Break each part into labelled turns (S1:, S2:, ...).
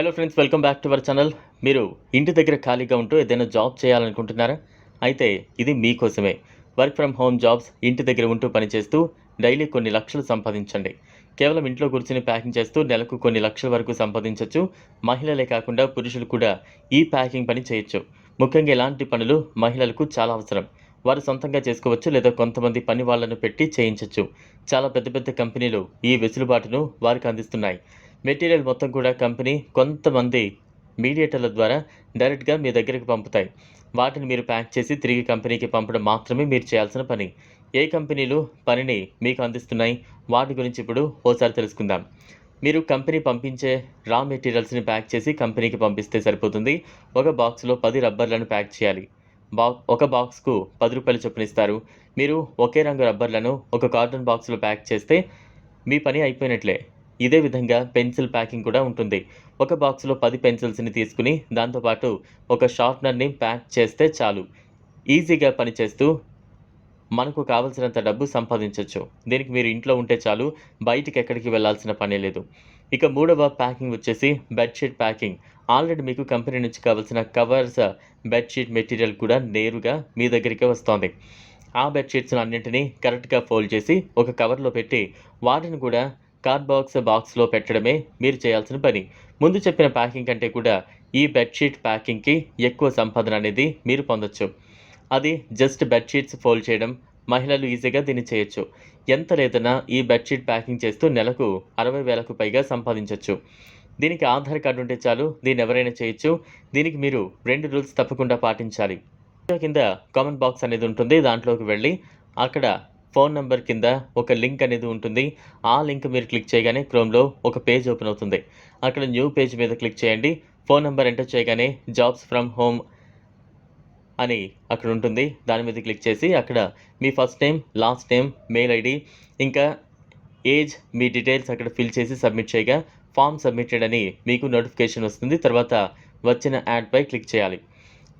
S1: Hello friends welcome back to our channel మీరు ఇంటి దగ్గర ఖాళీగా ఉంటూ ఏదైనా జాబ్ చేయాలనుకుంటున్నారా? అయితే ఇది మీకోసమే. వర్క్ ఫ్రమ్ హోమ్ జాబ్స్ ఇంటి దగ్గర ఉంటూ పనిచేస్తూ డైలీ కొన్ని లక్షలు సంపాదించండి. కేవలం ఇంట్లో కూర్చొని ప్యాకింగ్ చేస్తూ నెలకు కొన్ని లక్షల వరకు సంపాదించవచ్చు మహిళలే కాకుండా పురుషులు కూడా ఈ ప్యాకింగ్ పని చేయొచ్చు. ముఖ్యంగా ఇలాంటి పనులు మహిళలకు చాలా అవసరం. వారు సొంతంగా చేసుకోవచ్చు లేదా కొంతమంది పని వాళ్ళను పెట్టి చేయించవచ్చు చాలా పెద్ద పెద్ద కంపెనీలు ఈ వెసులుబాటును వారికి అందిస్తున్నాయి. మెటీరియల్ మొత్తం కూడా కంపెనీ కొంతమంది మీడియేటర్ల ద్వారా డైరెక్ట్గా మీ దగ్గరికి పంపుతాయి. వాటిని మీరు ప్యాక్ చేసి తిరిగి కంపెనీకి పంపడం మాత్రమే మీరు చేయాల్సిన పని. ఏ కంపెనీలు పనిని మీకు అందిస్తున్నాయి? వాటి గురించి ఇప్పుడు ఓసారి తెలుసుకుందాం. మీరు కంపెనీ పంపించే రా మెటీరియల్స్ని ప్యాక్ చేసి కంపెనీకి పంపిస్తే సరిపోతుంది. ఒక బాక్స్లో పది రబ్బర్లను ప్యాక్ చేయాలి. బా ఒక బాక్స్కు పది రూపాయలు చొప్పున ఇస్తారు. మీరు ఒకే రంగు రబ్బర్లను ఒక కార్టన్ బాక్స్లో ప్యాక్ చేస్తే మీ పని అయిపోయినట్లే. ఇదే విధంగా పెన్సిల్ ప్యాకింగ్ కూడా ఉంటుంది. ఒక బాక్స్లో పది పెన్సిల్స్ని తీసుకుని దాంతోపాటు ఒక షార్ప్నర్ని ప్యాక్ చేస్తే చాలు. ఈజీగా పనిచేస్తూ మనకు కావలసినంత డబ్బు సంపాదించవచ్చు దీనికి మీరు ఇంట్లో ఉంటే చాలు బయటికి ఎక్కడికి వెళ్ళాల్సిన పనే లేదు. ఇక మూడవ ప్యాకింగ్ వచ్చేసి బెడ్షీట్ ప్యాకింగ్. ఆల్రెడీ మీకు కంపెనీ నుంచి కావాల్సిన కవర్స్ బెడ్షీట్ మెటీరియల్ కూడా నేరుగా మీ దగ్గరికి వస్తుంది. ఆ బెడ్షీట్స్ అన్నింటినీ కరెక్ట్గా ఫోల్డ్ చేసి ఒక కవర్లో పెట్టి వాటిని కూడా కార్డ్ బాక్స్ బాక్స్లో పెట్టడమే మీరు చేయాల్సిన పని. ముందు చెప్పిన ప్యాకింగ్ కంటే కూడా ఈ బెడ్షీట్ ప్యాకింగ్కి ఎక్కువ సంపాదన అనేది మీరు పొందొచ్చు. అది జస్ట్ బెడ్షీట్స్ ఫోల్డ్ చేయడం మహిళలు ఈజీగా దీన్ని చేయొచ్చు. ఎంత లేదన్నా ఈ బెడ్షీట్ ప్యాకింగ్ చేస్తూ నెలకు అరవై వేలకు పైగా సంపాదించవచ్చు దీనికి ఆధార్ కార్డు ఉంటే చాలు దీన్ని ఎవరైనా చేయొచ్చు. దీనికి మీరు రెండు రూల్స్ తప్పకుండా పాటించాలి. కింద కామెంట్ బాక్స్ అనేది ఉంటుంది దాంట్లోకి వెళ్ళి అక్కడ ఫోన్ నెంబర్ కింద ఒక లింక్ అనేది ఉంటుంది. ఆ లింక్ మీరు క్లిక్ చేయగానే క్రోమ్లో ఒక పేజ్ ఓపెన్ అవుతుంది. అక్కడ న్యూ పేజ్ మీద క్లిక్ చేయండి. ఫోన్ నెంబర్ ఎంటర్ చేయగానే జాబ్స్ ఫ్రమ్ హోమ్ అని అక్కడ ఉంటుంది. దాని మీద క్లిక్ చేసి అక్కడ మీ first name last name mail ID ఇంకా ఏజ్ మీ డీటెయిల్స్ అక్కడ ఫిల్ చేసి సబ్మిట్ చేయగా ఫామ్ సబ్మిటెడ్ అని మీకు నోటిఫికేషన్ వస్తుంది. తర్వాత వచ్చిన యాడ్పై క్లిక్ చేయాలి.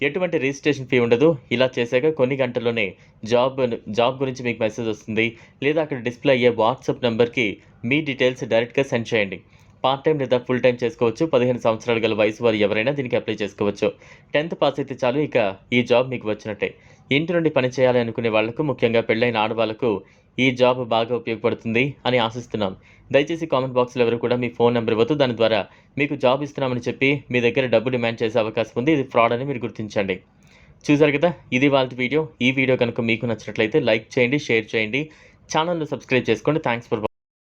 S1: ఎటువంటి రిజిస్ట్రేషన్ ఫీ ఉండదు. ఇలా చేశాక కొన్ని గంటల్లోనే జాబ్ జాబ్ గురించి మీకు మెసేజ్ వస్తుంది. లేదా అక్కడ డిస్ప్లే అయ్యే వాట్సాప్ నెంబర్కి మీ డీటెయిల్స్ డైరెక్ట్గా సెండ్ చేయండి. పార్ట్ టైం లేదా ఫుల్ టైం చేసుకోవచ్చు. పదిహేను సంవత్సరాలు గల వయసు వారు ఎవరైనా దీనికి అప్లై చేసుకోవచ్చు. టెన్త్ పాస్ అయితే చాలు ఇక ఈ జాబ్ మీకు వచ్చినట్టే. ఇంటి నుండి పని చేయాలి అనుకునే వాళ్ళకు ముఖ్యంగా పెళ్ళైన ఆడవాళ్ళకు ఈ జాబ్ బాగా ఉపయోగపడుతుంది అని ఆశిస్తున్నాం. దయచేసి కామెంట్ బాక్స్లో ఎవరు కూడా మీ ఫోన్ నెంబర్ ఇవ్వద్దు. దాని ద్వారా మీకు జాబ్ ఇస్తున్నామని చెప్పి మీ దగ్గర డబ్బు డిమాండ్ చేసే అవకాశం ఉంది. ఇది ఫ్రాడ్ అని మీరు గుర్తించండి. చూసారు కదా? ఇది వాళ్ళ వీడియో. ఈ వీడియో కనుక మీకు నచ్చినట్లయితే లైక్ చేయండి షేర్ చేయండి. ఛానల్ను సబ్స్క్రైబ్ చేసుకోండి. Thanks for